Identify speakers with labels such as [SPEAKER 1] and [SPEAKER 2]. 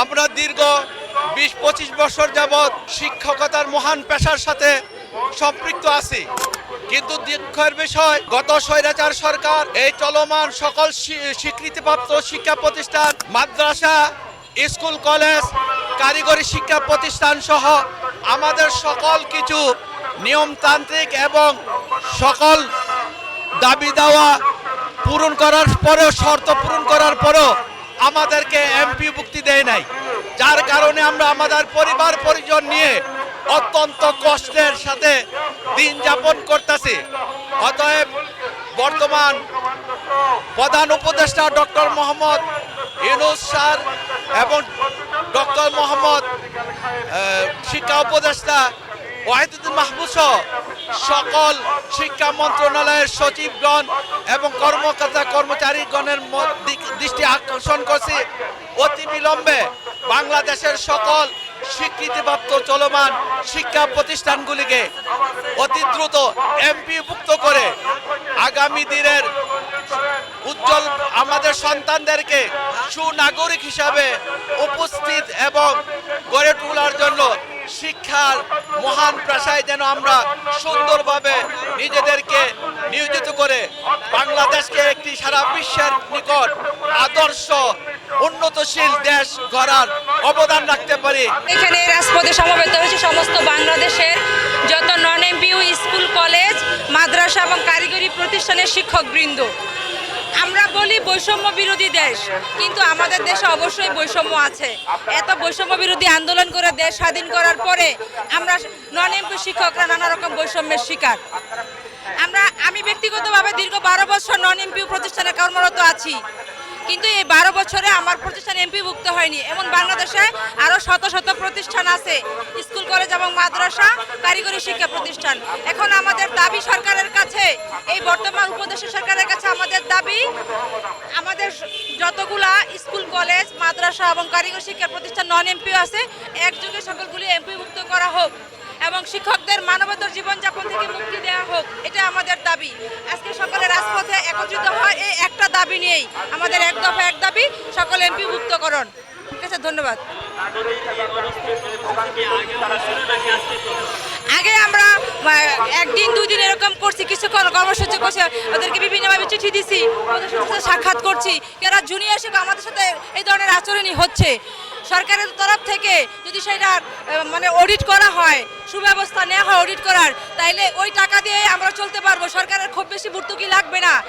[SPEAKER 1] আমরা দীর্ঘ বিশ পঁচিশ বছর যাবৎ শিক্ষকতার মহান পেশার সাথে সম্পৃক্ত আছি। কিন্তু দুঃখের বিষয়, গত স্বৈরাচার সরকার এই চলমান সকল স্বীকৃতিপ্রাপ্ত শিক্ষা প্রতিষ্ঠান, মাদ্রাসা, স্কুল, কলেজ, কারিগরি শিক্ষা প্রতিষ্ঠান সহ আমাদের সকল কিছু নিয়মতান্ত্রিক এবং সকল দাবি দাওয়া পূরণ করার পরেও, শর্ত পূরণ করার পরেও আমাদেরকে এমপি মুক্তি দেয় নাই। যার কারণে আমরা আমাদের পরিবার, পরিজন নিয়ে অত্যন্ত কষ্টের সাথে দিন যাপন করতেছি। অতএব বর্তমান প্রধান উপদেষ্টা ডক্টর মোহাম্মদ ইউনুস স্যার এবং ডক্টর মোহাম্মদ শিক্ষা উপদেষ্টা ওয়াহিদুদ্দিন মাহমুদ সহ সকল শিক্ষা মন্ত্রণালয়ের সচিবগণ এবং কর্মকর্তা কর্মচারীগণের দৃষ্টি আকর্ষণ করছি। অতি বিলম্বে বাংলাদেশের সকল স্বীকৃতিপ্রাপ্ত চলমান শিক্ষা প্রতিষ্ঠানগুলিকে অতি দ্রুত এমপি মুক্ত করে আগামী দিনের উজ্জ্বল আমাদের সন্তানদেরকে সুনাগরিক হিসাবে উপস্থিত মহান পেশায় যেন আমরা সুন্দরভাবে নিজেদেরকে নিয়োজিত করে বাংলাদেশকে একটি সারা বিশ্বের নিকট আদর্শ, উন্নতশীল দেশ গড়ার অবদান রাখতে পারি।
[SPEAKER 2] এখানে রাজপথে সমবেত হয়েছে সমস্ত বাংলাদেশের যত নন এমপিউ স্কুল, কলেজ, মাদ্রাসা এবং কারিগরি প্রতিষ্ঠানের শিক্ষকবৃন্দ। আমরা বলি বৈষম্য বিরোধী দেশ, কিন্তু আমাদের দেশে অবশ্যই বৈষম্য আছে। এত বৈষম্য বিরোধী আন্দোলন করে দেশ স্বাধীন করার পরে আমরা নন এমপি শিক্ষকরা নানা রকম বৈষম্যের শিকার। আমরা, আমি ব্যক্তিগতভাবে দীর্ঘ বারো বছর নন এমপিউ প্রতিষ্ঠানে কর্মরত আছি। কিন্তু এই বারো বছরে আমার প্রতিষ্ঠান এমপিভুক্ত হয়নি। এমন বাংলাদেশে আরও শত শত প্রতিষ্ঠান আছে, স্কুল, কলেজ এবং মাদ্রাসা, কারিগরি শিক্ষা প্রতিষ্ঠান। এখন আমাদের দাবি সরকারের কাছে, এই বর্তমান উপদেশ সরকারের কাছে আমাদের দাবি, আমাদের যতগুলা স্কুল, কলেজ, মাদ্রাসা এবং কারিগরি শিক্ষা প্রতিষ্ঠান নন এমপিও আছে, একযোগে সকলগুলি এমপিভুক্ত করা হোক এবং শিক্ষকদের মানবতর জীবনযাপন থেকে মুক্তি দেওয়া হোক এটা আমাদের দাবি। আজকে সকলে রাজপথে একত্রিত দাবি নিয়েই, আমাদের এক দফা এক দাবি, সকল এমপি মুক্তকরণ। ঠিক আছে, ধন্যবাদ। আগে আমরা একদিন দুই দিন এরকম করছি কিছু কর- কর্মসূচি করছি, ওদেরকে বিভিন্নভাবে চিঠি দিছি, ওদের সাথে সাক্ষাৎ করছি, যারা জুনিয়র শিক্ষক আমাদের সাথে এই ধরনের আচরণই হচ্ছে। সরকারের তরফ থেকে যদি সেটা মানে অডিট করা হয়, সুব্যবস্থা নেওয়া হয় অডিট করার, তাইলে ওই টাকা দিয়ে আমরা চলতে পারব। সরকারের খুব বেশি ভর্তুকি লাগবে না।